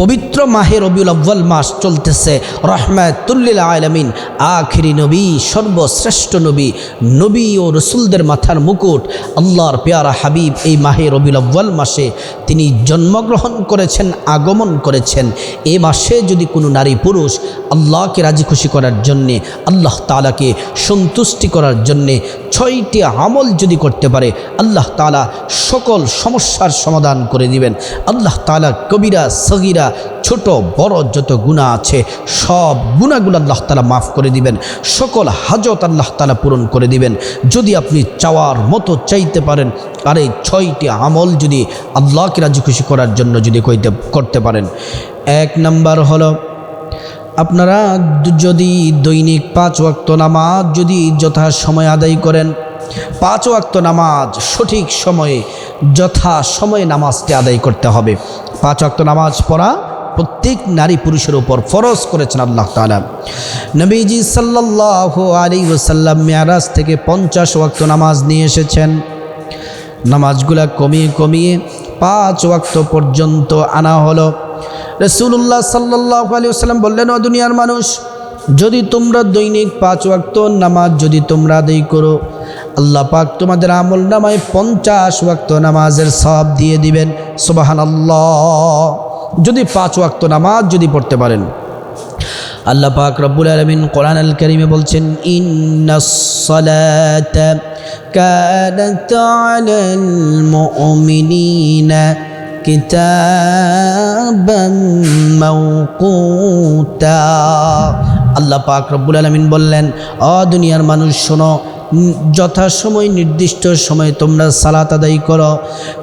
পবিত্র মাহে রবিউল আব্বাল মাস চলতেছে। রহমাতুল্লিল আলমিন। আখিরি নবী, সর্বশ্রেষ্ঠ নবী নবী ও রসুলদের মাথার মুকুট, আল্লাহর পেয়ারা হাবিব এই মাহে রবিউল আব্বাল মাসে তিনি জন্মগ্রহণ করেছেন, আগমন করেছেন। এ মাসে যদি কোনো নারী পুরুষ আল্লাহকে রাজি খুশি করার জন্যে, আল্লাহ তালাকে সন্তুষ্টি করার জন্যে ছয়টি আমল যদি করতে পারে, আল্লাহ তালা সকল সমস্যার সমাধান করে দিবেন। আল্লাহ তালা কবিরা, সগিরা ছোট, বড় যত গুণা আছে, সব গুণাগুলো আল্লাহ তালা মাফ করে দিবেন। সকল হাজত আল্লাহ তালা পূরণ করে দিবেন। যদি আপনি চাওয়ার মতো চাইতে পারেন, আর এই ছয়টি আমল যদি আল্লাহকে রাজি খুশি করার জন্য যদি কইতে, করতে পারেন। এক নাম্বার হলো, আপনারা যদি দৈনিক পাঁচ ওয়াক্ত নামাজ যদি যথা সময় আদায় করেন পাঁচ ওয়াক্ত নামাজ সঠিক সময়ে, যথা সময়ে নামাজটি আদায় করতে হবে। পাঁচ ওয়াক্ত নামাজ পড়া প্রত্যেক নারী পুরুষের উপর ফরজ করেছেন আল্লাহ তালা নবীজি সাল্লাহ আলী ওসাল্লাম মেয়ারাজ থেকে পঞ্চাশ ওয়াক্ত নামাজ নিয়ে এসেছেন। নামাজগুলা কমিয়ে কমিয়ে পাঁচ ওয়াক্ত পর্যন্ত আনা হলো। রসুল্লাহ সাল্লাহ আলী সাল্লাম বললেন, ও দুনিয়ার মানুষ যদি তোমরা দৈনিক পাঁচ ওয়াক্ত নামাজ যদি তোমরা আদায় করো, আল্লাহ পাক তোমাদের আমল নামায় পঞ্চাশ ওয়াক্ত নামাজের সব দিয়ে দিবেন। সুবাহান আল্লাহ যদি পাঁচ ওয়াক্ত নামাজ যদি পড়তে পারেন। আল্লাহ পাক রব্বুল আলমিন কোরআন আল করিমে বলছেন মাওকুতা আল্লাহ পাক রব্বুল আলমিন বললেন, অ দুনিয়ার মানুষ, শোনো যথাসময় নির্দিষ্ট সময়ে তোমরা সালাত আদায় করো।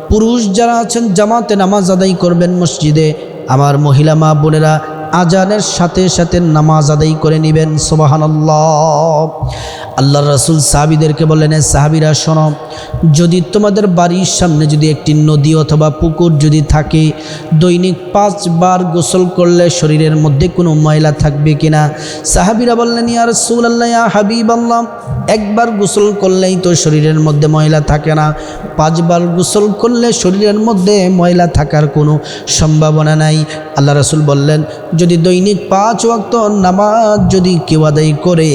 পুরুষ যারা আছেন, জামাতে নামাজ আদায় করবেন মসজিদে। আমার মহিলা মা বোনেরা আজানের সাথে সাথে নামাজ আদায় করে নেবেন সোবাহান্লাহ আল্লাহ রসুল সাহাবিদেরকে বললেন, "এ সাহাবিরা, শোনো, যদি তোমাদের বাড়ির সামনে যদি একটি নদী অথবা পুকুর যদি থাকে, দৈনিক পাঁচবার গোসল করলে শরীরের মধ্যে কোনো ময়লা থাকবে কিনা? সাহাবিরা বললেন, ইয়া রসুল আল্লাহ হাবিব আল্লাহ একবার গোসল করলেই তো শরীরের মধ্যে ময়লা থাকে না। পাঁচবার গোসল করলে শরীরের মধ্যে ময়লা থাকার কোনো সম্ভাবনা নাই। আল্লাহ রসুল বললেন যদি দৈনিক পাঁচ ওয়াক্ত নামাজ যদি কেউ আদায় করে,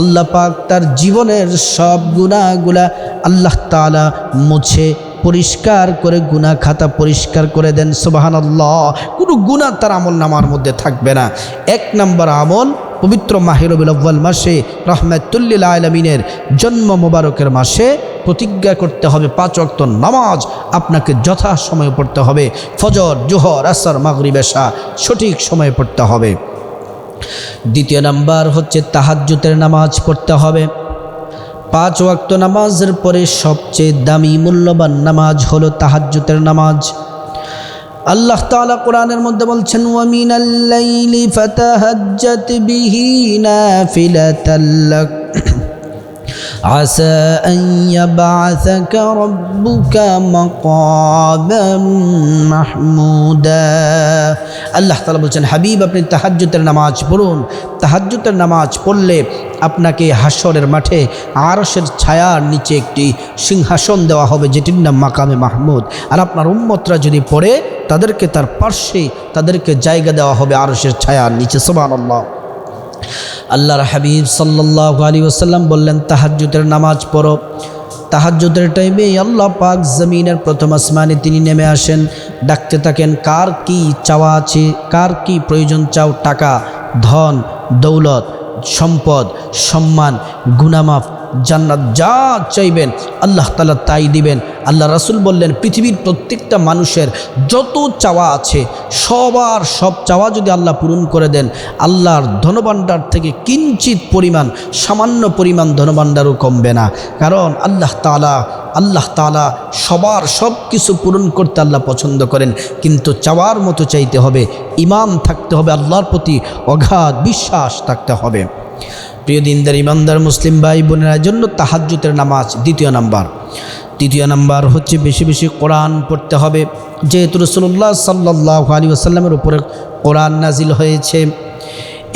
আল্লাহ পাক তার জীবনের সব গুণাগুলা আল্লাহ তালা মুছে, পরিষ্কার করে গুণা খাতা পরিষ্কার করে দেন সুবাহান আল্লাহ কোনো গুণা তার আমল নামার মধ্যে থাকবে না। এক নম্বর আমল, পবিত্র মাহিরবিল আব্বাল মাসে রহমাতুল্লিল আলমিনের জন্ম মোবারকের মাসে প্রতিজ্ঞা করতে হবে পাঁচ অক্ত নামাজ আপনাকে যথা সময়ে পড়তে হবে। ফজর, জোহর, আসর মাগরি বেশা সঠিক সময়ে পড়তে হবে। দ্বিতীয় নাম্বার হচ্ছে তাহাজ্জুতের নামাজ পড়তে হবে। পাঁচ ওয়াক্ত নামাজের পরে সবচেয়ে দামি মূল্যবান নামাজ হলো তাহাজ্জুতের নামাজ। আল্লাহ তাআলা কোরআনের মধ্যে বলছেন ওয়ামিনাল লাইলি ফাতাহাজ্জাত বিহি নাফিলাতাল্লাক عسى أن يبعثك ربك مقاما محمودا আল্লাহ তালা বলছেন হাবিব আপনি তাহাজ্জুতের নামাজ পড়ুন তাহাজ্জুতের নামাজ পড়লে আপনাকে হাসরের মাঠে আরসের ছায়ার নিচে একটি সিংহাসন দেওয়া হবে যেটির নাম মাকামে মাহমুদ আর আপনার উম্মতরা যদি পড়ে তাদেরকে তার পার্শ্বে তাদেরকে জায়গা দেওয়া হবে আরসের ছায়ার নিচে সোমান আল্লাহ আল্লাহর হাবিব সাল্লাহ আলী ওসাল্লাম বললেন, তাহাজ্জুদের নামাজ পড়ো। তাহাজ্জুদের টাইমে আল্লাহ পাক জমিনের প্রথম আসমানে তিনি নেমে আসেন। ডাকতে থাকেন, কার কি চাওয়া আছে? কার কি প্রয়োজন চাও? টাকা, ধন, দৌলত, সম্পদ, সম্মান, গুনামাফ জান্নাত যা চাইবেন আল্লাহ তালা তাই দিবেন। আল্লাহ রাসুল বললেন, পৃথিবীর প্রত্যেকটা মানুষের যত চাওয়া আছে, সবার সব চাওয়া যদি আল্লাহ পূরণ করে দেন, আল্লাহর ধনভাণ্ডার থেকে কিঞ্চিত পরিমাণ, সামান্য পরিমাণ ধনভাণ্ডারও কমবে না। কারণ আল্লাহ তালা আল্লাহ তালা সবার সব কিছু পূরণ করতে আল্লাহ পছন্দ করেন। কিন্তু চাওয়ার মতো চাইতে হবে ইমান থাকতে হবে, আল্লাহর প্রতি অগাধ বিশ্বাস থাকতে হবে। প্রিয় দিনদার, ইমানদার মুসলিম ভাই বোনেরা জন্য তাহাজ্জুতের নামাজ দ্বিতীয় নাম্বার। তৃতীয় নাম্বার হচ্ছে বেশি বেশি কোরআন পড়তে হবে। যেহেতু রসুল্লাহ সাল্লাহ আলী আসাল্লামের উপরে কোরআন নাজিল হয়েছে।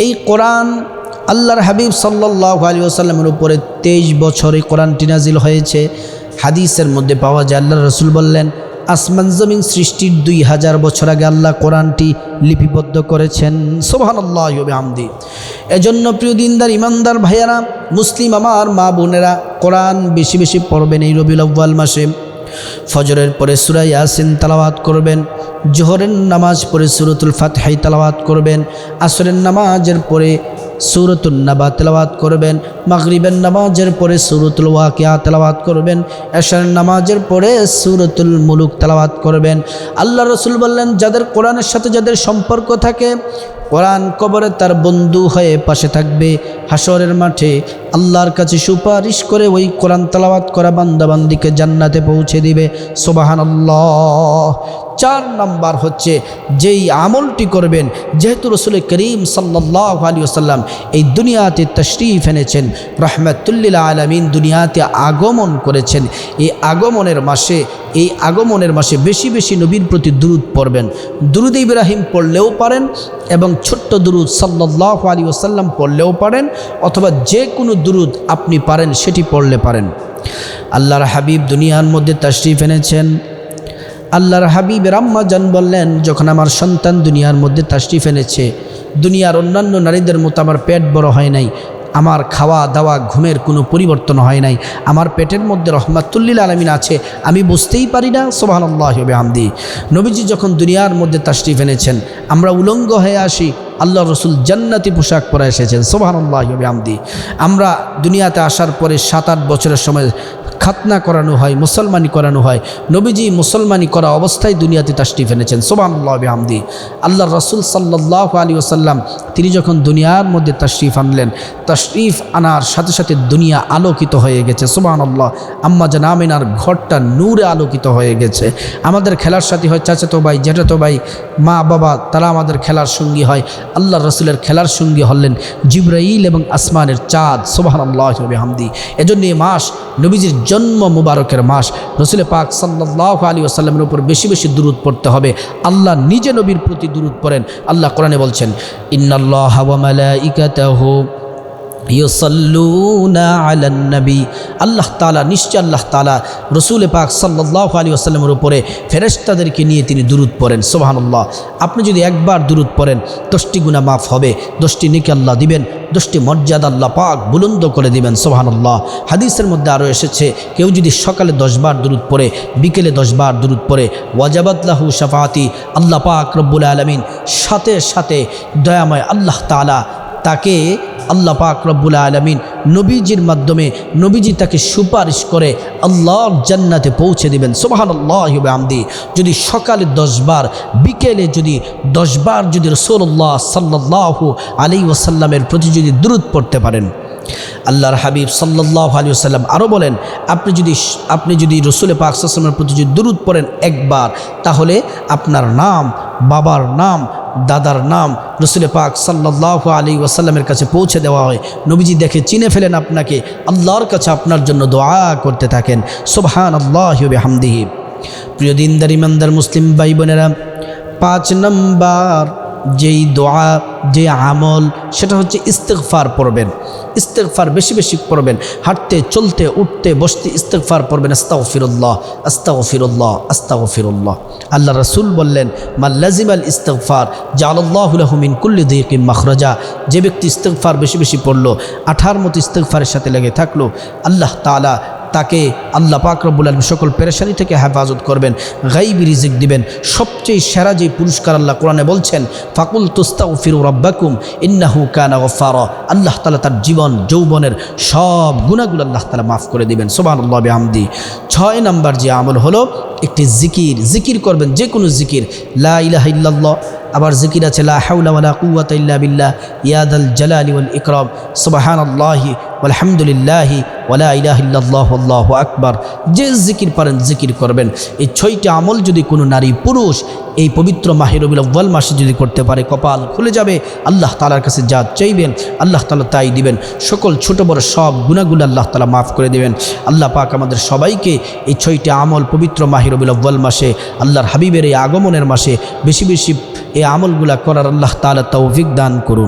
এই কোরআন আল্লাহর হাবিব সাল্লাহ আলী আসাল্লামের উপরে তেইশ বছর কোরআনটি নাজিল হয়েছে। হাদিসের মধ্যে পাওয়া যায় আল্লাহ রসুল বললেন আসমান জমিন সৃষ্টির দুই হাজার বছর আগে আল্লাহ কোরআনটি লিপিবদ্ধ করেছেন। সোহান আল্লাহ আমদি এজন্য প্রিয় দিনদার, ইমানদার ভাইয়ারা, মুসলিম আমার মা বোনেরা, কোরআন বেশি বেশি পড়বেন এই রবিউল আব্বাল মাসে। ফজরের পরে সুরা ইয়াসিন তালাওয়াত করবেন, জোহরের নামাজ পড়ে সুরতুল ফাতহাই তালাওয়াত করবেন, আসরের নামাজের পরে সুরতুল নাবা তেলাওয়াত করবেন, মাগরিবের নামাজের পরে সুরতুল ওয়াকিয়া তেলাওয়াত করবেন, এশার নামাজের পরে সুরতুল মুলুক তেলাওয়াত করবেন। আল্লাহ রসুল বললেন, যাদের কোরআনের সাথে যাদের সম্পর্ক থাকে, কোরআন কবরে তার বন্ধু হয়ে পাশে থাকবে। হাসরের মাঠে আল্লাহর কাছে সুপারিশ করে ওই কোরআন তালাওয়াত করা বান্দাবান্দিকে জান্নাতে পৌঁছে দিবে। সোবাহান চার নাম্বার হচ্ছে যেই আমলটি করবেন, যেহেতু রসুল করিম সাল্লাহ আলী আসাল্লাম এই দুনিয়াতে তশরিফ এনেছেন, রহমতুল্লিল আলমিন দুনিয়াতে আগমন করেছেন। এই আগমনের মাসে, এই আগমনের মাসে বেশি বেশি নবীর প্রতি দুরুদ পড়বেন। দুরুদ ইব্রাহিম পড়লেও পারেন এবং ছোট্ট দুরুদ সাল্লাহ আলী ওসাল্লাম পড়লেও পারেন, অথবা যে কোনো দুরুদ আপনি পারেন সেটি পড়লে পারেন। আল্লাহর হাবিব দুনিয়ার মধ্যে তশরিফ এনেছেন। আল্লাহর হাবিব রাম্মা জান বললেন, যখন আমার সন্তান দুনিয়ার মধ্যে তাশরিফ এনেছে, দুনিয়ার অন্যান্য নারীদের মতো আমার পেট বড় হয় নাই, আমার খাওয়া দাওয়া ঘুমের কোনো পরিবর্তন হয় নাই, আমার পেটের মধ্যে রহমাতুল্লিল আলমিন আছে, আমি বুঝতেই পারি না। সোবাহ হবে আমদি নবীজি যখন দুনিয়ার মধ্যে তাশরিফ এনেছেন, আমরা উলঙ্গ হয়ে আসি আল্লাহ রসুল জান্নাতি পোশাক পরে এসেছেন সোবাহ হবে আমদি আমরা দুনিয়াতে আসার পরে সাত আট বছরের সময় খাতনা করানো হয়, মুসলমানি করানো হয়, নবীজি মুসলমানি করা অবস্থায় দুনিয়াতে তাশরিফ এনেছেন। সোবান আল্লাহ আমদি আল্লাহ রসুল সাল্লাহ আলী ওসাল্লাম তিনি যখন দুনিয়ার মধ্যে তাশরিফ আনলেন, তাশরিফ আনার সাথে সাথে দুনিয়া আলোকিত হয়ে গেছে। সোবান আল্লাহ আম্মা জান আমিনার ঘরটা নূরে আলোকিত হয়ে গেছে। আমাদের খেলার সাথী হয় চাচাতো ভাই, জেঠাতো ভাই, মা, বাবা, তারা আমাদের খেলার সঙ্গী হয়। আল্লাহ রসুলের খেলার সঙ্গী হলেন জিব্রাইল এবং আসমানের চাঁদ। সোবাহান আল্লাহ হামদি এজন্য এই মাস নবীজির জন্ম মুবারকের মাস। রসুল পাক সাল্লাহ আলী আসাল্লামের উপর বেশি বেশি দূরত পড়তে হবে। আল্লাহ নিজে নবীর প্রতি দূরত পড়েন। আল্লাহ কোরআনে বলছেন, ইন্নাল্লাহ ইউসল্লুনা আলান নবী। আল্লাহ তালা নিশ্চয় আল্লাহ তালা রসুল পাক সাল্লাহ আলী আসাল্লামের উপরে ফেরেস্তাদেরকে নিয়ে তিনি দূরত পড়েন সোহানুল্লাহ আপনি যদি একবার দূরত পড়েন, দশটি গুণা মাফ হবে, দশটি নিকে আল্লাহ দিবেন, দশটি মর্যাদা আল্লাহ পাক বুলন্দ করে দিবেন সোহানুল্লাহ হাদিসের মধ্যে আরও এসেছে, কেউ যদি সকালে দশবার দূরত পড়ে, বিকেলে দশবার দূরত পড়ে ওয়াজাবাদলাহু শাফাতি আল্লাহ পাক রব্বুল আলমিন সাথে সাথে দয়াময় আল্লাহ তালা তাকে আল্লাহ পাক রব্বুল আলমিন নবীজির মাধ্যমে নবীজি তাকে সুপারিশ করে আল্লাহর জান্নাতে পৌঁছে দেবেন। সোবাহান আল্লাহ আমদি যদি সকালে দশবার বিকেলে যদি দশবার যদি রসোল্লাহ সাল্লাহ আলী ওসাল্লামের প্রতি যদি দূরত পড়তে পারেন। আল্লাহর হাবিব সাল্লাহ আলী সাল্লাম আরও বলেন, আপনি যদি আপনি যদি রসুল পাক সাল্লামের প্রতি যদি দূরত পড়েন একবার, তাহলে আপনার নাম বাবার নাম, দাদার নাম রসুল পাক সাল্লাহ আলী ওয়াসাল্লামের কাছে পৌঁছে দেওয়া হয়। নবীজি দেখে চিনে ফেলেন আপনাকে। আল্লাহর কাছে আপনার জন্য দোয়া করতে থাকেন। সোবহান আল্লাহ হামদিহি প্রিয় দিনদার, ইমানদার, মুসলিম ভাই বোনেরা পাঁচ নম্বর যেই দোয়া যে আমল, সেটা হচ্ছে ইস্তেকফার পড়বেন। ইস্তেকফার বেশি বেশি পড়বেন। হাঁটতে, চলতে, উঠতে, বসতে ইস্তেকফার পড়বেন। আস্তাও ফিরুল্লাহ আস্তাও ফিরুল্লাহ আস্তাও ফিরুল্লাহ আল্লাহ রসুল বললেন মাল্লাজিম আল ইস্তেকফার জাআল্লাহুমিন কুল্লি দিকিম মখরজা। যে ব্যক্তি ইস্তেকফার বেশি বেশি পড়ল, আঠার মতো ইস্তেকফারের সাথে লেগে থাকল, আল্লাহ তালা তাকে আল্লাহ পাক রব্বুল আলম সকল পেরেশানি থেকে হেফাজত করবেন, গাইবি রিজিক দিবেন। সবচেয়ে সেরা যে পুরস্কার আল্লাহ কোরআনে বলছেন, ফাকুল তুস্তাউ ফিরু রব্বাকুম ইন্নাহু কানা গফার আল্লাহ তালা তার জীবন, যৌবনের সব গুণাগুলো আল্লাহ তালা মাফ করে দিবেন। সোবাহ আমদি ছয় নাম্বার যে আমল হলো, একটি জিকির। জিকির করবেন যে কোনো জিকির। লা ইলাহা ইল্লাল্লাহ, আবার জিকির আছে, লা হাউলা ওয়ালা কুওয়াতা ইল্লা বিল্লাহ, ইয়াদাল জালালি ওয়াল আলহামদুলিল্লাহি ওয়ালা ইলাহিল্লাহ আকবার। যে জিকির পারেন, জিকির করবেন। এই ছয়টি আমল যদি কোনো নারী পুরুষ এই পবিত্র মাহিরবিল আব্বাল মাসে যদি করতে পারে, কপাল খুলে যাবে। আল্লাহ তালার কাছে যা চাইবেন, আল্লাহ তালা তাই দিবেন। সকল ছোট বড় সব গুণাগুলো আল্লাহ তালা মাফ করে দেবেন। আল্লাহ পাক আমাদের সবাইকে এই ছয়টি আমল পবিত্র মাহিরবিল আব্বাল মাসে, আল্লাহর হাবিবের এই আগমনের মাসে বেশি বেশি এই আমলগুলা করার আল্লাহ তালা তৌফিক দান করুন।